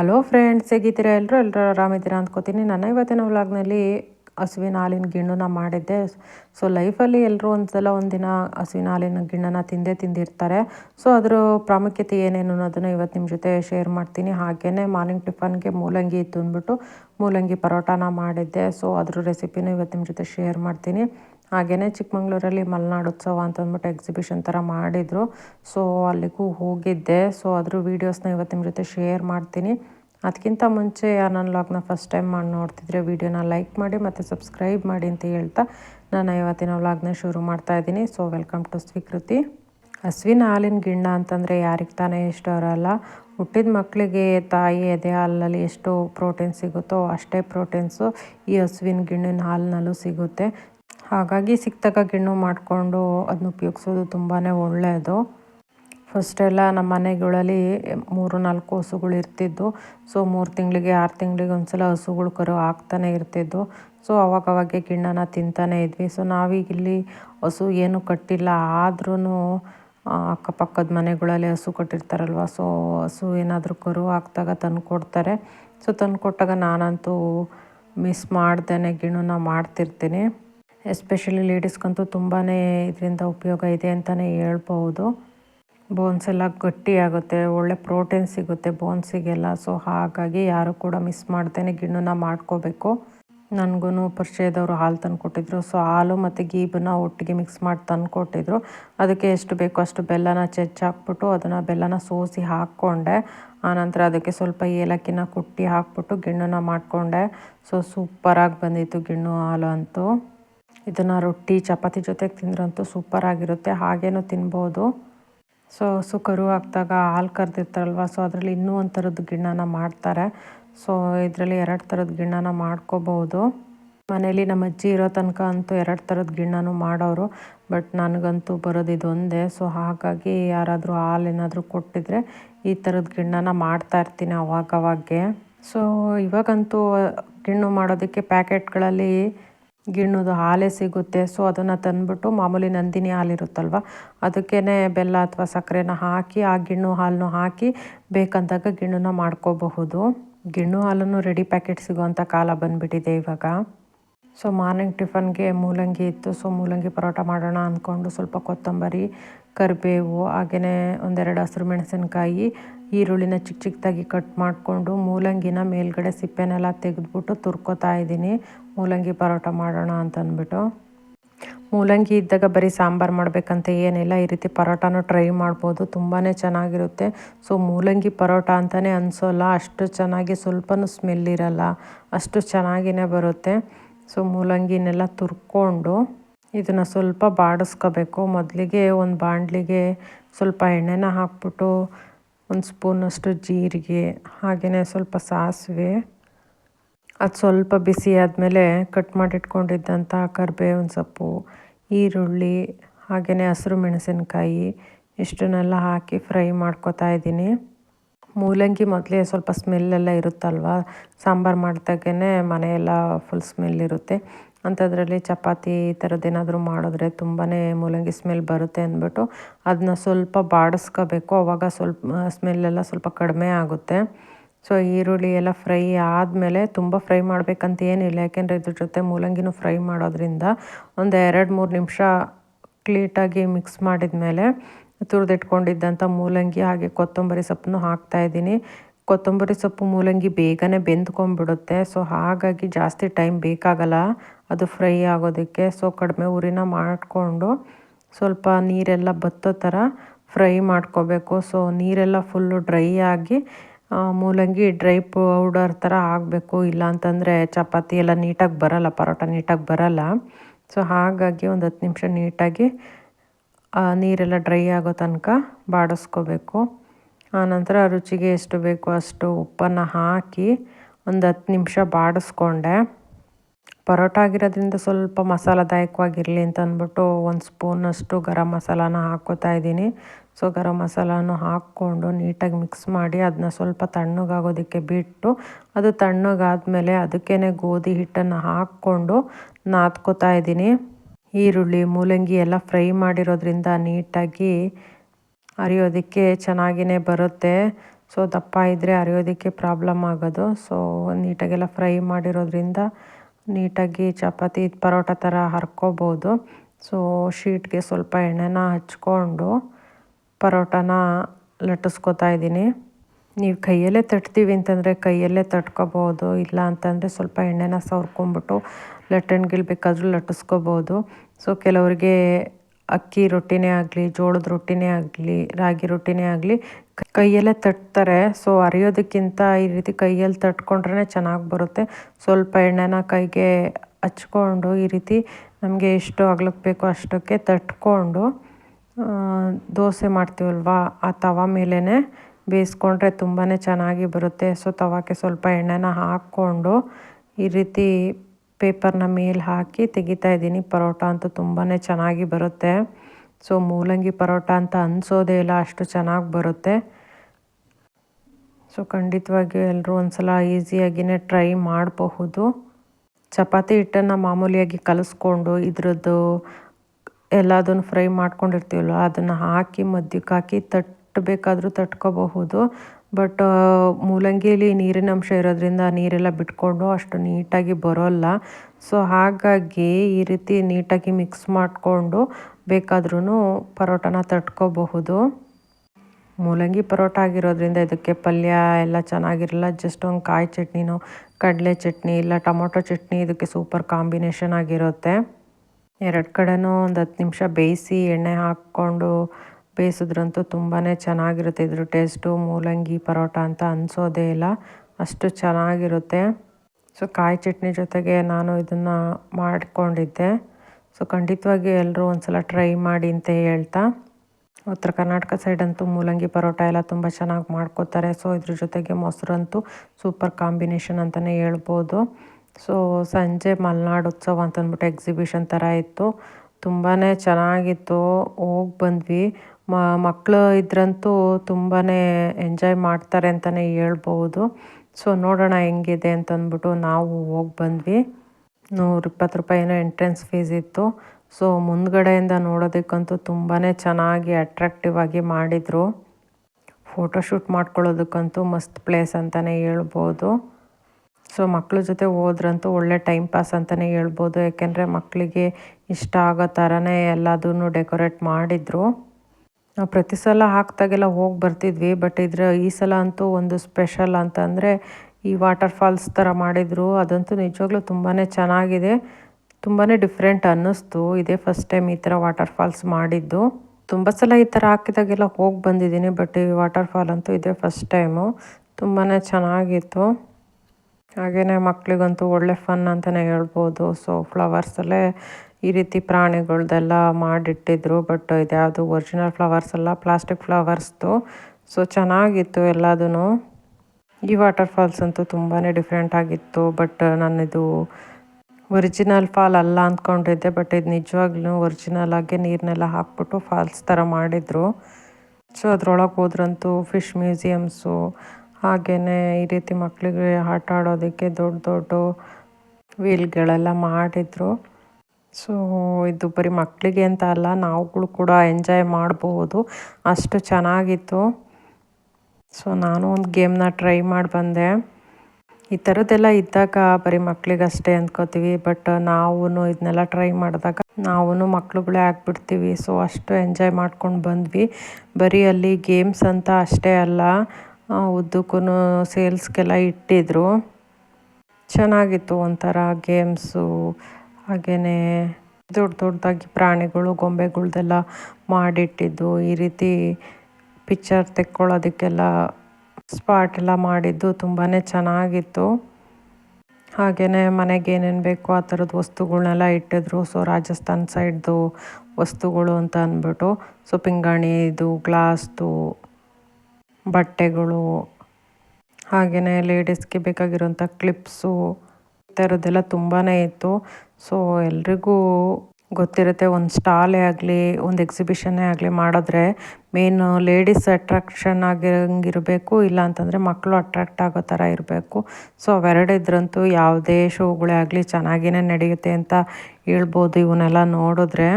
Hello friends ಹೇಗಿದ್ದೀರಾ? ಎಲ್ಲರೂ ಎಲ್ಲರೂ ಆರಾಮಿದ್ದೀರಾ? ಅಂದ್ಕೋತೀನಿ. ನನ್ನ ಇವತ್ತಿನ ವ್ಲಾಗ್ನಲ್ಲಿ ಹಸುವಿನ ಹಾಲಿನ ಗಿಣ್ಣನ ಮಾಡಿದ್ದೆ. ಸೊ ಲೈಫಲ್ಲಿ ಎಲ್ಲರೂ ಒಂದ್ಸಲ ಒಂದಿನ ಹಸುವಿನ ಹಾಲಿನ ಗಿಣ್ಣನ ತಿಂದೇ ತಿಂದಿರ್ತಾರೆ. ಸೊ ಅದರ ಪ್ರಾಮುಖ್ಯತೆ ಏನೇನು ಅನ್ನೋದನ್ನು ಇವತ್ತು ನಿಮ್ಮ ಜೊತೆ ಶೇರ್ ಮಾಡ್ತೀನಿ. ಹಾಗೆಯೇ ಮಾರ್ನಿಂಗ್ ಟಿಫನ್ಗೆ ಮೂಲಂಗಿ ಇತ್ತು ಅಂದ್ಬಿಟ್ಟು ಮೂಲಂಗಿ ಪರೋಟಾನ ಮಾಡಿದ್ದೆ. ಸೊ ಅದ್ರ ರೆಸಿಪಿನೂ ಇವತ್ತು ನಿಮ್ಮ ಜೊತೆ ಶೇರ್ ಮಾಡ್ತೀನಿ. ಹಾಗೆಯೇ ಚಿಕ್ಕಮಂಗ್ಳೂರಲ್ಲಿ ಮಲೆನಾಡು ಉತ್ಸವ ಅಂತಂದ್ಬಿಟ್ಟು ಎಕ್ಸಿಬಿಷನ್ ಥರ ಮಾಡಿದರು. ಸೊ ಅಲ್ಲಿಗೂ ಹೋಗಿದ್ದೆ. ಸೊ ಅದ್ರ ವೀಡಿಯೋಸ್ನ ಇವತ್ತು ನಿಮ್ಮ ಜೊತೆ ಶೇರ್ ಮಾಡ್ತೀನಿ. ಅದಕ್ಕಿಂತ ಮುಂಚೆ ನನ್ನ ಲಾಗ್ನ ಫಸ್ಟ್ ಟೈಮ್ ಮಾಡಿ ನೋಡ್ತಿದ್ರೆ ವೀಡಿಯೋನ ಲೈಕ್ ಮಾಡಿ ಮತ್ತು ಸಬ್ಸ್ಕ್ರೈಬ್ ಮಾಡಿ ಅಂತ ಹೇಳ್ತಾ ನಾನು ಇವತ್ತಿನ ವ್ಲಾಗ್ನ ಶುರು ಮಾಡ್ತಾ ಇದ್ದೀನಿ. ಸೊ ವೆಲ್ಕಮ್ ಟು ಸ್ವೀಕೃತಿ ಹಸುವಿನ ಹಾಲಿನ ಗಿಣ್ಣ ಅಂತಂದರೆ ಯಾರಿಗೆ ತಾನೇ ಇಷ್ಟ ಇರೋಲ್ಲ ಹುಟ್ಟಿದ ಮಕ್ಕಳಿಗೆ ತಾಯಿ ಎದೆ ಹಾಲಲ್ಲಿ ಎಷ್ಟು ಪ್ರೋಟೀನ್ ಸಿಗುತ್ತೋ ಅಷ್ಟೇ ಪ್ರೋಟೀನ್ಸು ಈ ಹಸುವಿನ ಗಿಣ್ಣಿನ ಹಾಲಿನಲ್ಲೂ ಸಿಗುತ್ತೆ. ಹಾಗಾಗಿ ಸಿಕ್ತಾಗ ಗಿಣ್ಣು ಮಾಡಿಕೊಂಡು ಅದನ್ನ ಉಪಯೋಗಿಸೋದು ತುಂಬಾ ಒಳ್ಳೆಯದು ಫಸ್ಟೆಲ್ಲ ನಮ್ಮ ಮನೆಗಳಲ್ಲಿ ಮೂರು ನಾಲ್ಕು ಹಸುಗಳು ಇರ್ತಿದ್ದು ಸೊ, ಮೂರು ತಿಂಗಳಿಗೆ, ಆರು ತಿಂಗಳಿಗೆ ಒಂದ್ಸಲ ಹಸುಗಳು ಕರು ಆಗ್ತಾನೆ ಇರ್ತಿದ್ದು ಸೊ, ಅವಾಗವಾಗೆ ಗಿಣ್ಣನ ತಿಂತಾನೆ ಇದ್ವಿ. ಸೊ ನಾವೀಗಿಲ್ಲಿ ಹಸು ಏನು ಕಟ್ಟಿಲ್ಲ. ಆದ್ರೂ ಅಕ್ಕಪಕ್ಕದ ಮನೆಗಳಲ್ಲಿ ಹಸು ಕಟ್ಟಿರ್ತಾರಲ್ವ? ಸೊ, ಹಸು ಏನಾದರೂ ಕರು ಆಗ್ತಾಗ ತಂದು ಕೊಡ್ತಾರೆ ಸೊ ತಂದು ಕೊಟ್ಟಾಗ ನಾನಂತೂ ಮಿಸ್ ಮಾಡ್ದೇನೆ, ಗಿಣ್ಣನ ಮಾಡ್ತಿರ್ತೀನಿ. ಎಸ್ಪೆಷಲಿ ಲೇಡೀಸ್ಗಂತೂ ತುಂಬಾ ಇದರಿಂದ ಉಪಯೋಗ ಇದೆ ಅಂತಲೇ ಹೇಳ್ಬೋದು ಬೋನ್ಸ್ ಎಲ್ಲ ಗಟ್ಟಿಯಾಗುತ್ತೆ ಒಳ್ಳೆ ಪ್ರೋಟೀನ್ ಸಿಗುತ್ತೆ ಬೋನ್ಸಿಗೆಲ್ಲ, ಸೊ ಹಾಗಾಗಿ ಯಾರು ಕೂಡ ಮಿಸ್ ಮಾಡ್ತೇನೆ ಗಿಣ್ಣನ ಮಾಡ್ಕೋಬೇಕು. ನನಗೂ ಪರಿಚಯದವರು ಹಾಲು ತಂದು ಕೊಟ್ಟಿದ್ರು ಸೊ ಹಾಲು ಮತ್ತು ಗೀಬನ್ನ ಒಟ್ಟಿಗೆ ಮಿಕ್ಸ್ ಮಾಡಿ ತಂದು ಕೊಟ್ಟಿದ್ರು ಅದಕ್ಕೆ ಎಷ್ಟು ಬೇಕೋ ಅಷ್ಟು ಬೆಲ್ಲನ ಚೆಚ್ಚಾಕ್ಬಿಟ್ಟು ಅದನ್ನು ಬೆಲ್ಲನ ಸೋಸಿ ಹಾಕ್ಕೊಂಡೆ. ಆನಂತರ ಅದಕ್ಕೆ ಸ್ವಲ್ಪ ಏಲಕ್ಕಿನ ಕುಟ್ಟಿ ಹಾಕ್ಬಿಟ್ಟು ಗಿಣ್ಣನ ಮಾಡಿಕೊಂಡೆ. ಸೊ ಸೂಪರಾಗಿ ಬಂದಿತ್ತು ಗಿಣ್ಣು ಹಾಲು ಅಂತೂ. ಇದನ್ನು ರೊಟ್ಟಿ, ಚಪಾತಿ ಜೊತೆಗೆ ತಿಂದ್ರಂತೂ ಸೂಪರಾಗಿರುತ್ತೆ ಹಾಗೇನೂ ತಿನ್ಬೋದು. ಸೊ ಹಸು ಕರು ಹಾಕಿದಾಗ ಹಾಲು ಕರೆದಿರ್ತಾರಲ್ವ ಸೊ ಅದರಲ್ಲಿ ಇನ್ನೂ ಒಂದು ಥರದ ಗಿಣ್ಣನ ಮಾಡ್ತಾರೆ. ಸೊ ಇದರಲ್ಲಿ ಎರಡು ಥರದ ಗಿಣ್ಣನ ಮಾಡ್ಕೋಬೋದು. ಮನೇಲಿ ನಮ್ಮ ಅಜ್ಜಿ ಇರೋ ತನಕ ಅಂತೂ ಎರಡು ಥರದ ಗಿಣ್ಣನೂ ಮಾಡೋರು ಬಟ್ ನನಗಂತೂ ಬರೋದು ಇದೊಂದೇ. ಸೊ ಹಾಗಾಗಿ ಯಾರಾದರೂ ಹಾಲು ಏನಾದರೂ ಕೊಟ್ಟಿದ್ರೆ ಈ ಥರದ ಗಿಣ್ಣನ ಮಾಡ್ತಾ ಇರ್ತೀನಿ ಅವಾಗವಾಗೆ. ಸೊ ಇವಾಗಂತೂ ಗಿಣ್ಣು ಮಾಡೋದಕ್ಕೆ ಪ್ಯಾಕೆಟ್ಗಳಲ್ಲಿ ಗಿಣ್ಣದು ಹಾಲೇ ಸಿಗುತ್ತೆ. ಸೊ ಅದನ್ನು ತಂದುಬಿಟ್ಟು ಮಾಮೂಲಿ ನಂದಿನಿ ಹಾಲಿರುತ್ತಲ್ವ ಅದಕ್ಕೇ ಬೆಲ್ಲ ಅಥವಾ ಸಕ್ಕರೆನ ಹಾಕಿ, ಆ ಗಿಣ್ಣು ಹಾಲನ್ನು ಹಾಕಿ ಬೇಕಂದಾಗ ಗಿಣ್ಣನ್ನ ಮಾಡ್ಕೋಬಹುದು. ಗಿಣ್ಣು ಹಾಲನ್ನು ರೆಡಿ ಪ್ಯಾಕೆಟ್ ಸಿಗುವಂಥ ಕಾಲ ಬಂದುಬಿಟ್ಟಿದೆ ಇವಾಗ. ಸೊ ಮಾರ್ನಿಂಗ್ ಟಿಫನ್ಗೆ ಮೂಲಂಗಿ ಇತ್ತು. ಸೊ ಮೂಲಂಗಿ ಪರೋಟ ಮಾಡೋಣ ಅಂದ್ಕೊಂಡು ಸ್ವಲ್ಪ ಕೊತ್ತಂಬರಿ, ಕರಿಬೇವು ಹಾಗೆಯೇ ಒಂದೆರಡು ಹಸಿರು ಮೆಣಸಿನಕಾಯಿ, ಈರುಳ್ಳಿನ ಚಿಕ್ಕ ಚಿಕ್ಕದಾಗಿ ಕಟ್ ಮಾಡಿಕೊಂಡು ಮೂಲಂಗಿನ ಮೇಲ್ಗಡೆ ಸಿಪ್ಪೆನೆಲ್ಲ ತೆಗೆದ್ಬಿಟ್ಟು ತುರ್ಕೋತಾ ಇದ್ದೀನಿ. ಮೂಲಂಗಿ ಪರೋಟ ಮಾಡೋಣ ಅಂತಂದ್ಬಿಟ್ಟು ಮೂಲಂಗಿ ಇದ್ದಾಗ ಬರೀ ಸಾಂಬಾರು ಮಾಡಬೇಕಂತ ಏನಿಲ್ಲ, ಈ ರೀತಿ ಪರೋಟನೂ ಟ್ರೈ ಮಾಡ್ಬೋದು ತುಂಬಾ ಚೆನ್ನಾಗಿರುತ್ತೆ. ಸೊ, ಮೂಲಂಗಿ ಪರೋಟ ಅಂತಲೇ ಅನಿಸೋಲ್ಲ, ಅಷ್ಟು ಚೆನ್ನಾಗಿ ಸ್ವಲ್ಪನೂ ಸ್ಮೆಲ್ ಇರಲ್ಲ, ಅಷ್ಟು ಚೆನ್ನಾಗಿಯೇ ಬರುತ್ತೆ. ಸೊ, ಮೂಲಂಗಿನೆಲ್ಲ ತುರ್ಕೊಂಡು ಇದನ್ನು ಸ್ವಲ್ಪ ಬಾಡಿಸ್ಕೋಬೇಕು. ಮೊದಲಿಗೆ ಒಂದು ಬಾಣಲಿಗೆ ಸ್ವಲ್ಪ ಎಣ್ಣೆನ ಹಾಕ್ಬಿಟ್ಟು ಒಂದು ಸ್ಪೂನಷ್ಟು ಜೀರಿಗೆ ಹಾಗೆಯೇ ಸ್ವಲ್ಪ ಸಾಸಿವೆ ಅದು ಸ್ವಲ್ಪ ಬಿಸಿ ಆದಮೇಲೆ ಕಟ್ ಮಾಡಿಟ್ಕೊಂಡಿದ್ದಂಥ ಕರಿಬೇವಿನ ಸೊಪ್ಪು, ಈರುಳ್ಳಿ ಹಾಗೆಯೇ ಹಸಿರು ಮೆಣಸಿನಕಾಯಿ ಇಷ್ಟನ್ನೆಲ್ಲ ಹಾಕಿ ಫ್ರೈ ಮಾಡ್ಕೊತಾ ಇದ್ದೀನಿ. ಮೂಲಂಗಿ ಮೊದಲೇ ಸ್ವಲ್ಪ ಸ್ಮೆಲ್ಲೆಲ್ಲ ಇರುತ್ತಲ್ವ? ಸಾಂಬಾರು ಮಾಡಿದಾಗೇ ಮನೆಯೆಲ್ಲ ಫುಲ್ ಸ್ಮೆಲ್ ಇರುತ್ತೆ. ಅಂಥದ್ರಲ್ಲಿ ಚಪಾತಿ ಈ ಥರದ್ದೇನಾದರೂ ಮಾಡಿದ್ರೆ ತುಂಬಾ ಮೂಲಂಗಿ ಸ್ಮೆಲ್ ಬರುತ್ತೆ ಅಂದ್ಬಿಟ್ಟು ಅದನ್ನ ಸ್ವಲ್ಪ ಬಾಡಿಸ್ಕೋಬೇಕು. ಅವಾಗ ಸ್ವಲ್ಪ ಸ್ಮೆಲ್ಲೆಲ್ಲ ಸ್ವಲ್ಪ ಕಡಿಮೆ ಆಗುತ್ತೆ. ಸೊ, ಈರುಳ್ಳಿ ಎಲ್ಲ ಫ್ರೈ ಆದಮೇಲೆ ತುಂಬ ಫ್ರೈ ಮಾಡಬೇಕಂತ ಏನಿಲ್ಲ. ಯಾಕೆಂದರೆ ಇದ್ರ ಜೊತೆ ಮೂಲಂಗಿನೂ ಫ್ರೈ ಮಾಡೋದ್ರಿಂದ ಒಂದು ಎರಡು, ಮೂರು ನಿಮಿಷ ಕ್ಲೀಟಾಗಿ ಮಿಕ್ಸ್ ಮಾಡಿದ ಮೇಲೆ ತುರಿದಿಟ್ಕೊಂಡಿದ್ದಂಥ ಮೂಲಂಗಿ ಹಾಗೆ ಕೊತ್ತಂಬರಿ ಸೊಪ್ಪನ್ನು ಹಾಕ್ತಾಯಿದ್ದೀನಿ ಕೊತ್ತಂಬರಿ ಸೊಪ್ಪು ಮೂಲಂಗಿ ಬೇಗನೆ ಬೆಂದ್ಕೊಂಡ್ಬಿಡುತ್ತೆ. ಸೊ, ಹಾಗಾಗಿ ಜಾಸ್ತಿ ಟೈಮ್ ಬೇಕಾಗಲ್ಲ. ಅದು ಫ್ರೈ ಆಗೋದಕ್ಕೆ. ಸೊ, ಕಡಿಮೆ ಉರಿನ ಮಾಡಿಕೊಂಡು ಸ್ವಲ್ಪ ನೀರೆಲ್ಲ ಬತ್ತೋ ಥರ ಫ್ರೈ ಮಾಡ್ಕೋಬೇಕು. ಸೊ, ನೀರೆಲ್ಲ ಫುಲ್ಲು ಡ್ರೈ ಆಗಿ ಮೂಲಂಗಿ ಡ್ರೈ ಪೌಡರ್ ಥರ ಆಗಬೇಕು, ಇಲ್ಲ ಅಂತಂದರೆ ಚಪಾತಿ ಎಲ್ಲ ನೀಟಾಗಿ ಬರಲ್ಲ, ಪರೋಟ ನೀಟಾಗಿ ಬರಲ್ಲ. ಸೊ ಹಾಗಾಗಿ ಒಂದು ಹತ್ತು ನಿಮಿಷ ನೀಟಾಗಿ ನೀರೆಲ್ಲ ಡ್ರೈ ಆಗೋ ತನಕ ಬಾಡಿಸ್ಕೋಬೇಕು. ಆನಂತರ ರುಚಿಗೆ ಎಷ್ಟು ಬೇಕೋ ಅಷ್ಟು ಉಪ್ಪನ್ನು ಹಾಕಿ ಒಂದು ಹತ್ತು ನಿಮಿಷ ಬಾಡಿಸ್ಕೊಂಡೆ. ಪರೋಟ ಆಗಿರೋದ್ರಿಂದ ಸ್ವಲ್ಪ ಮಸಾಲದಾಯಕವಾಗಿರಲಿ ಅಂತ ಅಂದ್ಬಿಟ್ಟು ಒಂದು ಸ್ಪೂನಷ್ಟು ಗರಂ ಮಸಾಲಾನ ಹಾಕ್ಕೋತಾ ಇದ್ದೀನಿ. ಸೊ ಗರಂ ಮಸಾಲಾನು ಹಾಕ್ಕೊಂಡು ನೀಟಾಗಿ ಮಿಕ್ಸ್ ಮಾಡಿ ಅದನ್ನ ಸ್ವಲ್ಪ ತಣ್ಣಗಾಗೋದಕ್ಕೆ ಬಿಟ್ಟು ಅದು ತಣ್ಣಗಾದಮೇಲೆ ಅದಕ್ಕೇ ಗೋಧಿ ಹಿಟ್ಟನ್ನು ಹಾಕ್ಕೊಂಡು ನಾದ್ಕೋತಾ ಇದ್ದೀನಿ. ಈರುಳ್ಳಿ, ಮೂಲಂಗಿ ಎಲ್ಲ ಫ್ರೈ ಮಾಡಿರೋದ್ರಿಂದ ನೀಟಾಗಿ ಅರಿಯೋದಕ್ಕೆ ಚೆನ್ನಾಗಿಯೇ ಬರುತ್ತೆ. ಸೊ ದಪ್ಪ ಇದ್ದರೆ ಅರಿಯೋದಕ್ಕೆ ಪ್ರಾಬ್ಲಮ್ ಆಗೋದು. ಸೊ ನೀಟಾಗೆಲ್ಲ ಫ್ರೈ ಮಾಡಿರೋದ್ರಿಂದ ನೀಟಾಗಿ ಚಪಾತಿ, ಪರೋಟ ಥರ ಹರ್ಕೋಬೋದು. ಸೊ ಶೀಟ್ಗೆ ಸ್ವಲ್ಪ ಎಣ್ಣೆನ ಹಚ್ಕೊಂಡು ಪರೋಟನ ಲಟ್ಟಿಸ್ಕೊತಾ ಇದ್ದೀನಿ. ನೀವು ಕೈಯಲ್ಲೇ ತಟ್ತೀವಿ ಅಂತಂದರೆ ಕೈಯಲ್ಲೇ ತಟ್ಕೋಬೋದು, ಇಲ್ಲ ಅಂತಂದರೆ ಸ್ವಲ್ಪ ಎಣ್ಣೆನ ಸವರ್ಕೊಂಬಿಟ್ಟು ಲಟ್ಟಣ್ಗಿಲ್ ಬೇಕಾದರೂ ಲಟ್ಟಿಸ್ಕೋಬೋದು. ಸೊ ಕೆಲವರಿಗೆ ಅಕ್ಕಿ ರೊಟ್ಟಿನೇ ಆಗಲಿ, ಜೋಳದ ರೊಟ್ಟಿನೇ ಆಗಲಿ, ರಾಗಿ ರೊಟ್ಟಿನೇ ಆಗಲಿ ಕೈಯಲ್ಲೇ ತಟ್ತಾರೆ. ಸೊ ಅರಿಯೋದಕ್ಕಿಂತ ಈ ರೀತಿ ಕೈಯಲ್ಲಿ ತಟ್ಕೊಂಡ್ರೆ ಚೆನ್ನಾಗಿ ಬರುತ್ತೆ. ಸ್ವಲ್ಪ ಎಣ್ಣೆನ ಕೈಗೆ ಹಚ್ಕೊಂಡು ಈ ರೀತಿ ನಮಗೆ ಎಷ್ಟು ಅಗ್ಲಕ್ಕೆ ಬೇಕೋ ಅಷ್ಟಕ್ಕೆ ತಟ್ಕೊಂಡು ದೋಸೆ ಮಾಡ್ತೀವಲ್ವಾ, ಆ ತವ ಮೇಲೇ ಬೇಯಿಸ್ಕೊಂಡ್ರೆ ತುಂಬಾ ಚೆನ್ನಾಗಿ ಬರುತ್ತೆ. ಸೊ ತವಕ್ಕೆ ಸ್ವಲ್ಪ ಎಣ್ಣೆನ ಹಾಕ್ಕೊಂಡು ಈ ರೀತಿ ಪೇಪರ್ನ ಮೇಲೆ ಹಾಕಿ ತೆಗಿತಾ ಇದ್ದೀನಿ. ಪರೋಟ ಅಂತೂ ತುಂಬಾ ಚೆನ್ನಾಗಿ ಬರುತ್ತೆ. ಸೊ, ಮೂಲಂಗಿ ಪರೋಟ ಅಂತ ಅನಿಸೋದೇ ಇಲ್ಲ, ಅಷ್ಟು ಚೆನ್ನಾಗಿ ಬರುತ್ತೆ. ಸೊ ಖಂಡಿತವಾಗಿಯೂ ಎಲ್ಲರೂ ಒಂದು ಸಲ ಈಸಿಯಾಗಿಯೇ ಟ್ರೈ ಮಾಡಬಹುದು. ಚಪಾತಿ ಹಿಟ್ಟನ್ನು ಮಾಮೂಲಿಯಾಗಿ ಕಲಿಸ್ಕೊಂಡು ಇದ್ರದ್ದು ಎಲ್ಲದನ್ನು ಫ್ರೈ ಮಾಡ್ಕೊಂಡಿರ್ತೀವಲ್ಲ ಅದನ್ನು ಹಾಕಿ ಮದ್ಯಕ್ಕೆ ಹಾಕಿ ತಟ್ಟಬೇಕಾದ್ರೂ ತಟ್ಕೋಬಹುದು. ಬಟ್ ಮೂಲಂಗಿಯಲ್ಲಿ ನೀರಿನ ಅಂಶ ಇರೋದ್ರಿಂದ ನೀರೆಲ್ಲ ಬಿಟ್ಕೊಂಡು ಅಷ್ಟು ನೀಟಾಗಿ ಬರೋಲ್ಲ. ಸೊ ಹಾಗಾಗಿ ಈ ರೀತಿ ನೀಟಾಗಿ ಮಿಕ್ಸ್ ಮಾಡಿಕೊಂಡು ಬೇಕಾದ್ರೂ ಪರೋಟನ ತಟ್ಕೋಬಹುದು. ಮೂಲಂಗಿ ಪರೋಟ ಆಗಿರೋದ್ರಿಂದ ಇದಕ್ಕೆ ಪಲ್ಯ ಎಲ್ಲ ಚೆನ್ನಾಗಿರಲ್ಲ. ಜಸ್ಟ್ ಒಂದು ಕಾಯಿ ಚಟ್ನಿನೋ, ಕಡಲೆ ಚಟ್ನಿ ಇಲ್ಲ ಟೊಮೊಟೊ ಚಟ್ನಿ ಇದಕ್ಕೆ ಸೂಪರ್ ಕಾಂಬಿನೇಷನ್ ಆಗಿರುತ್ತೆ. ಎರಡು ಕಡೆನೂ ಒಂದು ಹತ್ತು ನಿಮಿಷ ಬೇಯಿಸಿ ಎಣ್ಣೆ ಹಾಕ್ಕೊಂಡು ಬೇಯಿಸಿದ್ರಂತೂ ತುಂಬಾ ಚೆನ್ನಾಗಿರುತ್ತೆ. ಇದ್ರ ಟೇಸ್ಟು, ಮೂಲಂಗಿ, ಪರೋಟ ಅಂತ ಅನಿಸೋದೇ ಇಲ್ಲ. ಅಷ್ಟು ಚೆನ್ನಾಗಿರುತ್ತೆ. ಸೊ, ಕಾಯಿ ಚಟ್ನಿ ಜೊತೆಗೆ ನಾನು ಇದನ್ನು ಮಾಡಿಕೊಂಡಿದ್ದೆ. ಸೊ, ಖಂಡಿತವಾಗಿ ಎಲ್ಲರೂ ಒಂದು ಸಲ ಟ್ರೈ ಮಾಡಿ ಅಂತ ಹೇಳ್ತಾ. ಉತ್ತರ ಕರ್ನಾಟಕ ಸೈಡಂತೂ ಮೂಲಂಗಿ, ಪರೋಟ ಎಲ್ಲ ತುಂಬ ಚೆನ್ನಾಗಿ ಮಾಡ್ಕೋತಾರೆ. ಸೊ, ಇದ್ರ ಜೊತೆಗೆ ಮೊಸರಂತೂ ಸೂಪರ್ ಕಾಂಬಿನೇಷನ್ ಅಂತಲೇ ಹೇಳ್ಬೋದು. ಸೊ, ಸಂಜೆ ಮಲೆನಾಡು ಉತ್ಸವ ಅಂತಂದ್ಬಿಟ್ಟು ಎಕ್ಸಿಬಿಷನ್ ಥರ ಇತ್ತು. ತುಂಬಾ ಚೆನ್ನಾಗಿತ್ತು. ಹೋಗಿ ಬಂದ್ವಿ. ಮಕ್ಕಳು ಇದ್ರಂತೂ ತುಂಬಾ ಎಂಜಾಯ್ ಮಾಡ್ತಾರೆ ಅಂತಲೇ ಹೇಳ್ಬೋದು. ಸೊ ನೋಡೋಣ ಹೆಂಗಿದೆ ಅಂತಂದ್ಬಿಟ್ಟು ನಾವು ಹೋಗಿ ಬಂದ್ವಿ. ನೂರ ಇಪ್ಪತ್ತು ರೂಪಾಯಿ ಏನೋ ಎಂಟ್ರೆನ್ಸ್ ಫೀಸ್ ಇತ್ತು. ಸೊ ಮುಂದ್ಗಡೆಯಿಂದ ನೋಡೋದಕ್ಕಂತೂ ತುಂಬಾ ಚೆನ್ನಾಗಿ ಅಟ್ರಾಕ್ಟಿವ್ ಆಗಿ ಮಾಡಿದರು. ಫೋಟೋಶೂಟ್ ಮಾಡ್ಕೊಳ್ಳೋದಕ್ಕಂತೂ ಮಸ್ತ್ ಪ್ಲೇಸ್ ಅಂತಲೇ ಹೇಳ್ಬೋದು. ಸೊ ಮಕ್ಕಳ ಜೊತೆ ಹೋದ್ರಂತೂ ಒಳ್ಳೆ ಟೈಮ್ ಪಾಸ್ ಅಂತಲೇ ಹೇಳ್ಬೋದು. ಯಾಕೆಂದರೆ ಮಕ್ಕಳಿಗೆ ಇಷ್ಟ ಆಗೋ ಥರನೇ ಎಲ್ಲದನ್ನು ಡೆಕೋರೇಟ್ ಮಾಡಿದರು. ನಾವು ಪ್ರತಿ ಸಲ ಹಾಕ್ದಾಗೆಲ್ಲ ಹೋಗಿ ಬರ್ತಿದ್ವಿ ಬಟ್ ಇದ್ರೆ ಈ ಸಲ ಅಂತೂ ಒಂದು ಸ್ಪೆಷಲ್ ಅಂತಂದರೆ ಈ ವಾಟರ್ ಫಾಲ್ಸ್ ಥರ ಮಾಡಿದರು. ಅದಂತೂ ನಿಜವಾಗ್ಲೂ ತುಂಬಾ ಚೆನ್ನಾಗಿದೆ. ತುಂಬಾ ಡಿಫ್ರೆಂಟ್ ಅನ್ನಿಸ್ತು. ಇದೇ ಫಸ್ಟ್ ಟೈಮ್ ಈ ಥರ ವಾಟರ್ ಫಾಲ್ಸ್ ಮಾಡಿದ್ದು. ತುಂಬ ಸಲ ಈ ಥರ ಹಾಕಿದಾಗೆಲ್ಲ ಹೋಗಿ ಬಂದಿದ್ದೀನಿ ಬಟ್ ಈ ವಾಟರ್ ಫಾಲ್ ಅಂತೂ ಇದೇ ಫಸ್ಟ್ ಟೈಮು ತುಂಬಾ ಚೆನ್ನಾಗಿತ್ತು. ಹಾಗೆಯೇ ಮಕ್ಕಳಿಗಂತೂ ಒಳ್ಳೆ ಫನ್ ಅಂತಲೇ ಹೇಳ್ಬೋದು. ಸೊ ಫ್ಲವರ್ಸಲ್ಲೇ ಈ ರೀತಿ ಪ್ರಾಣಿಗಳ್ದೆಲ್ಲ ಮಾಡಿಟ್ಟಿದ್ರು ಬಟ್ ಇದ್ಯಾವುದು ಒರಿಜಿನಲ್ ಫ್ಲವರ್ಸ್ ಅಲ್ಲ ಪ್ಲಾಸ್ಟಿಕ್ ಫ್ಲವರ್ಸ್ದು ಸೊ ಚೆನ್ನಾಗಿತ್ತು ಎಲ್ಲದೂ ಈ ವಾಟರ್ ಫಾಲ್ಸ್ ಅಂತೂ ತುಂಬಾ ಡಿಫ್ರೆಂಟ್ ಆಗಿತ್ತು ಬಟ್ ನಾನಿದು ಒರಿಜಿನಲ್ ಫಾಲ್ ಅಲ್ಲ ಅಂದ್ಕೊಂಡಿದ್ದೆ ಬಟ್ ಇದು ನಿಜವಾಗ್ಲೂ ಒರಿಜಿನಲ್ ಆಗಿ ನೀರನ್ನೆಲ್ಲ ಹಾಕ್ಬಿಟ್ಟು ಫಾಲ್ಸ್ ಥರ ಮಾಡಿದರು. ಸೊ ಅದ್ರೊಳಗೆ ಹೋದ್ರಂತೂ ಫಿಶ್ ಮ್ಯೂಸಿಯಮ್ಸು ಹಾಗೆಯೇ ಈ ರೀತಿ ಮಕ್ಕಳಿಗೆ ಆಟ ಆಡೋದಕ್ಕೆ ದೊಡ್ಡ ದೊಡ್ಡ ವೀಲ್ಗಳೆಲ್ಲ ಮಾಡಿದರು. ಸೊ ಇದು ಬರೀ ಮಕ್ಕಳಿಗೆ ಅಂತ ಅಲ್ಲ, ನಾವುಗಳು ಕೂಡ ಎಂಜಾಯ್ ಮಾಡಬಹುದು ಅಷ್ಟು ಚೆನ್ನಾಗಿತ್ತು. ಸೊ ನಾನು ಒಂದು ಗೇಮ್ನ ಟ್ರೈ ಮಾಡಿ ಬಂದೆ. ಈ ಥರದ್ದೆಲ್ಲ ಇದ್ದಾಗ ಬರೀ ಮಕ್ಕಳಿಗಷ್ಟೇ ಅಂದ್ಕೋತೀವಿ ಬಟ್ ನಾವು ಇದನ್ನೆಲ್ಲ ಟ್ರೈ ಮಾಡಿದಾಗ ನಾವು ಮಕ್ಳುಗಳೇ ಆಗಿಬಿಡ್ತೀವಿ. ಸೊ ಅಷ್ಟು ಎಂಜಾಯ್ ಮಾಡ್ಕೊಂಡು ಬಂದ್ವಿ. ಬರೀ ಅಲ್ಲಿ ಗೇಮ್ಸ್ ಅಂತ ಅಷ್ಟೇ ಅಲ್ಲ ಉದ್ದಕ್ಕೂ ಸೇಲ್ಸ್ಗೆಲ್ಲ ಇಟ್ಟಿದ್ರು. ಚೆನ್ನಾಗಿತ್ತು ಒಂಥರ ಗೇಮ್ಸು ಹಾಗೆಯೇ ದೊಡ್ಡ ದೊಡ್ಡದಾಗಿ ಪ್ರಾಣಿಗಳು, ಗೊಂಬೆಗಳ್ದೆಲ್ಲ ಮಾಡಿಟ್ಟಿದ್ದು, ಈ ರೀತಿ ಪಿಕ್ಚರ್ ತೆಕ್ಕೊಳ್ಳೋದಕ್ಕೆಲ್ಲ ಸ್ಪಾಟ್ ಎಲ್ಲ ಮಾಡಿದ್ದು ತುಂಬಾ ಚೆನ್ನಾಗಿತ್ತು. ಹಾಗೆಯೇ ಮನೆಗೆ ಏನೇನು ಬೇಕೋ ಆ ಥರದ ವಸ್ತುಗಳನ್ನೆಲ್ಲ ಇಟ್ಟಿದ್ರು. ಸೊ ರಾಜಸ್ಥಾನ್ ಸೈಡ್ದು ವಸ್ತುಗಳು ಅಂತ ಅಂದ್ಬಿಟ್ಟು ಸೊ ಪಿಂಗಾಣಿದು ಗ್ಲಾಸ್ದು ಬಟ್ಟೆಗಳು ಹಾಗೆಯೇ ಲೇಡೀಸ್ಗೆ ಬೇಕಾಗಿರೋಂಥ ಕ್ಲಿಪ್ಸು ಈ ಥರದ್ದೆಲ್ಲ ತುಂಬಾ ಇತ್ತು. ಸೊ ಎಲ್ರಿಗೂ ಗೊತ್ತಿರುತ್ತೆ ಒಂದು ಸ್ಟಾಲೇ ಆಗಲಿ, ಒಂದು ಎಕ್ಸಿಬಿಷನ್ನೇ ಆಗಲಿ ಮಾಡಿದ್ರೆ ಮೇನ್ ಲೇಡೀಸ್ ಅಟ್ರಾಕ್ಷನ್ ಆಗಿರಂಗಿರಬೇಕು ಇಲ್ಲ ಅಂತಂದರೆ ಮಕ್ಕಳು ಅಟ್ರಾಕ್ಟ್ ಆಗೋ ಥರ ಇರಬೇಕು. ಸೊ ಅವೆರಡಿದ್ರಂತೂ ಯಾವುದೇ ಶೋಗಳೇ ಆಗಲಿ ಚೆನ್ನಾಗಿಯೇ ನಡೆಯುತ್ತೆ ಅಂತ ಹೇಳ್ಬೋದು ಇವನ್ನೆಲ್ಲ ನೋಡಿದ್ರೆ.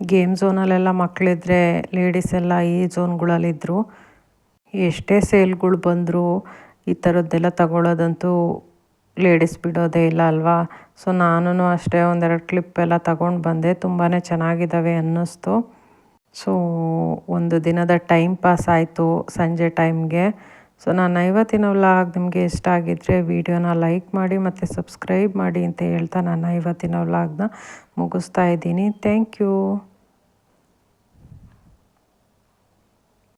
ಗೇಮ್ ಝೋನಲ್ಲೆಲ್ಲ ಮಕ್ಕಳಿದ್ರೆ ಲೇಡೀಸ್ ಎಲ್ಲ ಈ ಝೋನ್ಗಳಲ್ಲಿದ್ದರು ಎಷ್ಟೇ ಸೇಲ್ಗಳು ಬಂದರೂ ಈ ಥರದ್ದೆಲ್ಲ ತಗೊಳ್ಳೋದಂತೂ ಲೇಡೀಸ್ ಬಿಡೋದೇ ಇಲ್ಲ ಅಲ್ವಾ? ಸೊ ನಾನು ಅಷ್ಟೇ ಒಂದೆರಡು ಕ್ಲಿಪ್ ಎಲ್ಲ ತಗೊಂಡು ಬಂದೆ. ತುಂಬಾ ಚೆನ್ನಾಗಿದ್ದಾವೆ ಅನ್ನಿಸ್ತು. ಸೊ ಒಂದು ದಿನದ ಟೈಮ್ ಪಾಸ್ ಆಯಿತು ಸಂಜೆ ಟೈಮ್ಗೆ ಸೊ ನಾನು ಐವತ್ತಿನ ವ್ಲಾಗ್ ನಿಮಗೆ ಇಷ್ಟ ಆಗಿದ್ದರೆ ವಿಡಿಯೋನ ಲೈಕ್ ಮಾಡಿ ಮತ್ತು ಸಬ್ಸ್ಕ್ರೈಬ್ ಮಾಡಿ ಅಂತ ಹೇಳ್ತಾ ನಾನು ಐವತ್ತಿನ ವ್ಲಾಗ್ನ ಮುಗಿಸ್ತಾ ಇದ್ದೀನಿ. Thank you